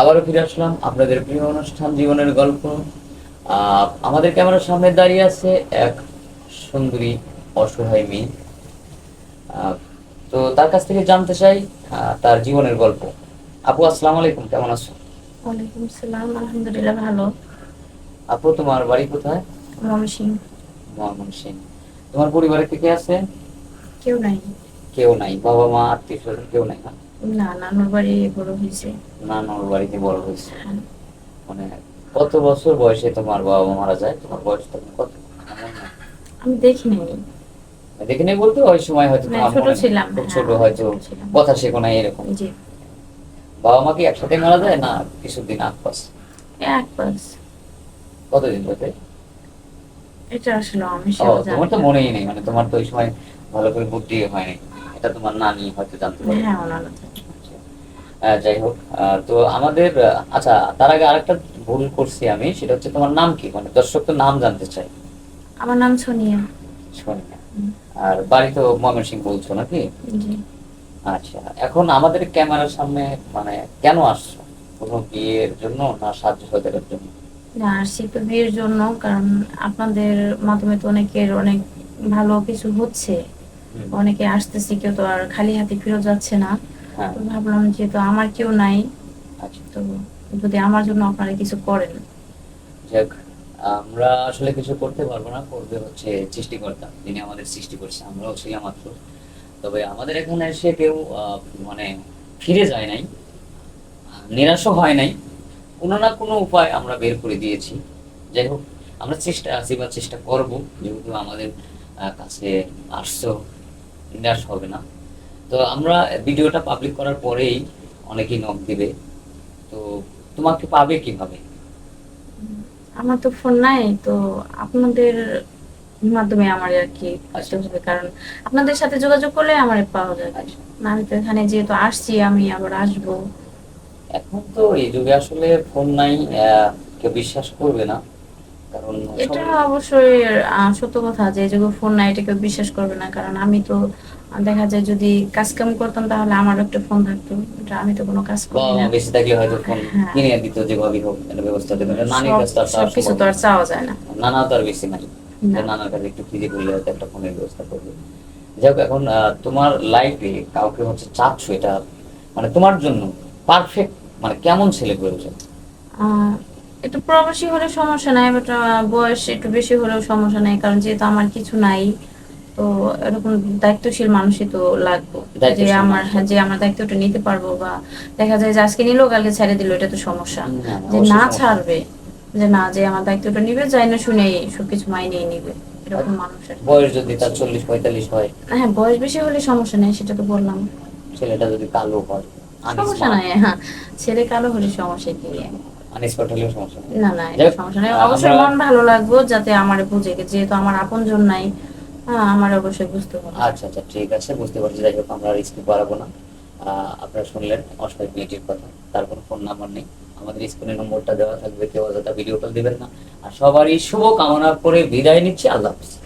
আবারও ফিরে আসলাম আপনাদের প্রিয় অনুষ্ঠান জীবনের গল্প। আমাদের ক্যামেরার সামনে দাঁড়িয়ে আছে এক সুন্দরী অসহায় মেয়ে। তো তার কাছ থেকে জানতে চাই তার জীবনের গল্প। আপু আসসালামু আলাইকুম কেমন আছো? ওয়ালাইকুম সালাম আলহামদুলিল্লাহ ভালো। আপু তোমার বাড়ি কোথায়? ময়মনসিং ময়মনসিংহ। তোমার পরিবারে কে কে আছে? কেউ নাই। কেউ নাই বাবা মা আত্মীয় স্বজন কেউ নাই না না নানুর বাড়ি বড় হয়েছে। নানুর বাড়িতে বড় হয়েছে? হ্যাঁ। মানে কত বছর বয়সে তোমার বাবা মা মারা যায়? তোমার বয়স তখন কত? আমি দেখি নাই। বলতে ওই সময় হয়তো ছোট ছিলাম, খুব হ্যাঁ, ছোট হয়তো কথা শেখো না এরকম। বাবা মা কি একসাথে মারা যায় না কিছুদিন আশপাশ এক পাস কতদিন এটা আসলে আমি তোমার তো মনেই নেই মানে তোমার তো ওই সময় ভালো করে বুদ্ধি হয়নি। এটা তোমার নানি হয়তো জানতে পারে হ্যাঁ ওনারা যাই হোক তো আমাদের আচ্ছা তার আগে আরেকটা ভুল করছি আমি সেটা হচ্ছে তোমার নাম কি? মানে দর্শক তো নাম জানতে চাই আমার নাম সোনিয়া। সোনিয়া। আর বাড়ি তো ময়মনসিংহ বলছো নাকি? আচ্ছা এখন আমাদের ক্যামেরার সামনে মানে কেন আসছো? কোনো বিয়ের জন্য না সাহায্য সহযোগের জন্য? না আসছি তো বিয়ের জন্য কারণ আপনাদের মাধ্যমে তো অনেকের অনেক ভালো কিছু হচ্ছে। অনেকে আসতেছে কেউ তো আর খালি হাতে ফিরে যাচ্ছে না। হ্যাঁ। তো ভাবলাম যেহেতু আমার কেউ নাই। আচ্ছা। তো যদি আমার জন্য আপনারা কিছু করেন। যাক আমরা আসলে কিছু করতে পারব না করবে হচ্ছে সৃষ্টিকর্তা যিনি আমাদের সৃষ্টি করছে আমরাও ছিলাম মাত্র তবে আমাদের এখানে এসে কেউ মানে ফিরে যায় নাই নিরাশও হয় নাই। কোনো না কোনো উপায় আমরা বের করে দিয়েছি। যাই হোক আমরা চেষ্টা আছি বা চেষ্টা করব যেহেতু আমাদের কাছে আসছো। নিরাশ হবে না। তো আমরা ভিডিওটা পাবলিক করার পরেই অনেকেই নক দিবে। তো তোমাকে পাবে কীভাবে? আমার তো ফোন নাই তো আপনাদের মাধ্যমে আমার আর কি। আসতে হবে। কারণ আপনাদের সাথে যোগাযোগ করলে আমার পাওয়া যাবে। আচ্ছা। না আমি তো এখানে যেহেতু আসছি আমি আবার আসব। এখন তো এই যুগে আসলে ফোন নাই কেউ বিশ্বাস করবে না। কারণ এটা অবশ্যই সত্য কথা যে যখন ফোন নাই এটা কেউ বিশ্বাস করবে না। কারণ আমি তো দেখা যায় যদি কাজ কাম করতাম তাহলে আমার একটা ফোন থাকতো। এটা আমি তো কোনো কাজ করি না। বেশি থাকলে হয়তো ফোন হ্যাঁ। কিনে দিত যেভাবেই হোক একটা ব্যবস্থা দেবে নানির সব- কাছে তো আর চাওয়া যায় না। নানা তো আর বেশি নাই। নানার কাছে একটু খুঁজে করলে হয়তো একটা ফোনের ব্যবস্থা করবে। যাই হোক এখন তোমার লাইফে কাউকে হচ্ছে চাচ্ছ এটা মানে তোমার জন্য পারফেক্ট মানে কেমন ছেলে প্রয়োজন একটু প্রবাসী হলে সমস্যা নাই বাট বয়স একটু বেশি হলেও সমস্যা নাই কারণ যেহেতু আমার কিছু নাই তো এরকম দায়িত্বশীল মানুষই তো লাগবে। যে আমার যে আমার দায়িত্বটা নিতে পারব বা দেখা যায় যে আজকে নিল কালকে ছেড়ে দিল এটা তো সমস্যা। যে না ছাড়বে যে না যে আমার দায়িত্বটা নিবে যাই না শুনে সবকিছু মাইনেই নিবে এরকম মানুষের বয়স যদি তার চল্লিশ পঁয়তাল্লিশ হয়? হ্যাঁ বয়স বেশি হলে সমস্যা নেই সেটা তো বললাম। ছেলেটা যদি কালো হয় সমস্যা নাই হ্যাঁ ছেলে কালো হলে সমস্যা কি? আনস্পট হলেও সমস্যা না না এটা সমস্যা নেই। অবশ্যই মন ভালো লাগবে যাতে আমার বুঝে গে- যেহেতু আমার নাই হ্যাঁ আমার অবশ্যই বুঝতে হবে আচ্ছা আচ্ছা ঠিক আছে বুঝতে পারছি। যাই হোক আমরা স্কুল বাড়াবো না। আপনারা শুনলেন অসহায় মেয়েটির কথা। তার কোনো ফোন নাম্বার নেই। আমাদের স্কুলের নম্বরটা দেওয়া থাকবে কেউ অযথা ভিডিও কল দিবেন না। আর সবারই শুভ কামনা করে বিদায় নিচ্ছি। আল্লাহ হাফিজ।